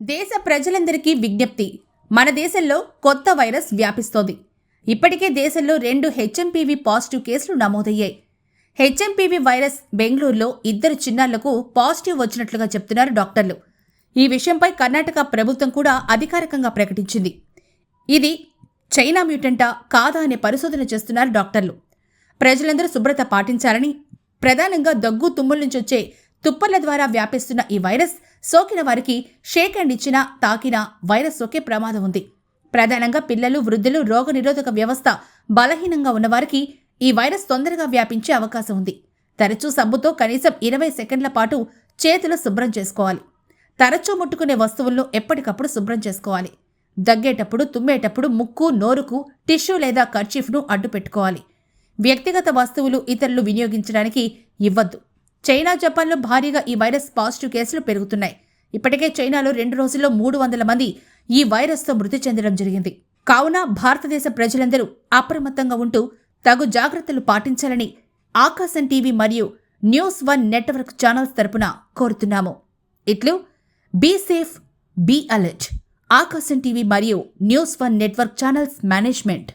దేశ ప్రజలందరికీ విజ్ఞప్తి. మన దేశంలో కొత్త వైరస్ వ్యాపిస్తోంది. ఇప్పటికే దేశంలో రెండు హెచ్ఎంపీవీ పాజిటివ్ కేసులు నమోదయ్యాయి. హెచ్ఎంపీవీ వైరస్ బెంగళూరులో ఇద్దరు చిన్నారులకు పాజిటివ్ వచ్చినట్లుగా చెప్తున్నారు డాక్టర్లు. ఈ విషయంపై కర్ణాటక ప్రభుత్వం కూడా అధికారికంగా ప్రకటించింది. ఇది చైనా మ్యూటెంటా కాదా అనే పరిశోధన చేస్తున్నారు డాక్టర్లు. ప్రజలందరూ శుభ్రత పాటించాలని ప్రధానంగా దగ్గు తుమ్ముల నుంచి వచ్చే తుప్పర్ల ద్వారా వ్యాపిస్తున్న ఈ వైరస్ సోకిన వారికి షేక్ హ్యాండ్ ఇచ్చినా తాకినా వైరస్ సోకే ప్రమాదం ఉంది. ప్రధానంగా పిల్లలు వృద్ధులు రోగనిరోధక వ్యవస్థ బలహీనంగా ఉన్నవారికి ఈ వైరస్ తొందరగా వ్యాపించే అవకాశం ఉంది. తరచూ సబ్బుతో కనీసం ఇరవై సెకండ్ల పాటు చేతులు శుభ్రం చేసుకోవాలి. తరచూ ముట్టుకునే వస్తువులను ఎప్పటికప్పుడు శుభ్రం చేసుకోవాలి. దగ్గేటప్పుడు తుమ్మేటప్పుడు ముక్కు నోరుకు టిష్యూ లేదా కర్చీఫ్ను అడ్డు పెట్టుకోవాలి వ్యక్తిగత వస్తువులు ఇతరులు వినియోగించడానికి ఇవ్వద్దు. చైనా జపాన్లో భారీగా ఈ వైరస్ పాజిటివ్ కేసులు పెరుగుతున్నాయి. ఇప్పటికే చైనాలో రెండు రోజుల్లో మూడు వందల మంది ఈ వైరస్తో మృతి చెందడం జరిగింది. కావున భారతదేశ ప్రజలందరూ అప్రమత్తంగా ఉంటూ తగు జాగ్రత్తలు పాటించాలని ఆకాశం టీవీ మరియు న్యూస్ వన్ నెట్వర్క్ ఛానల్స్ తరపున కోరుతున్నాము. ఇట్లు be safe be alert Aakasam TV మరియు news one network channels management.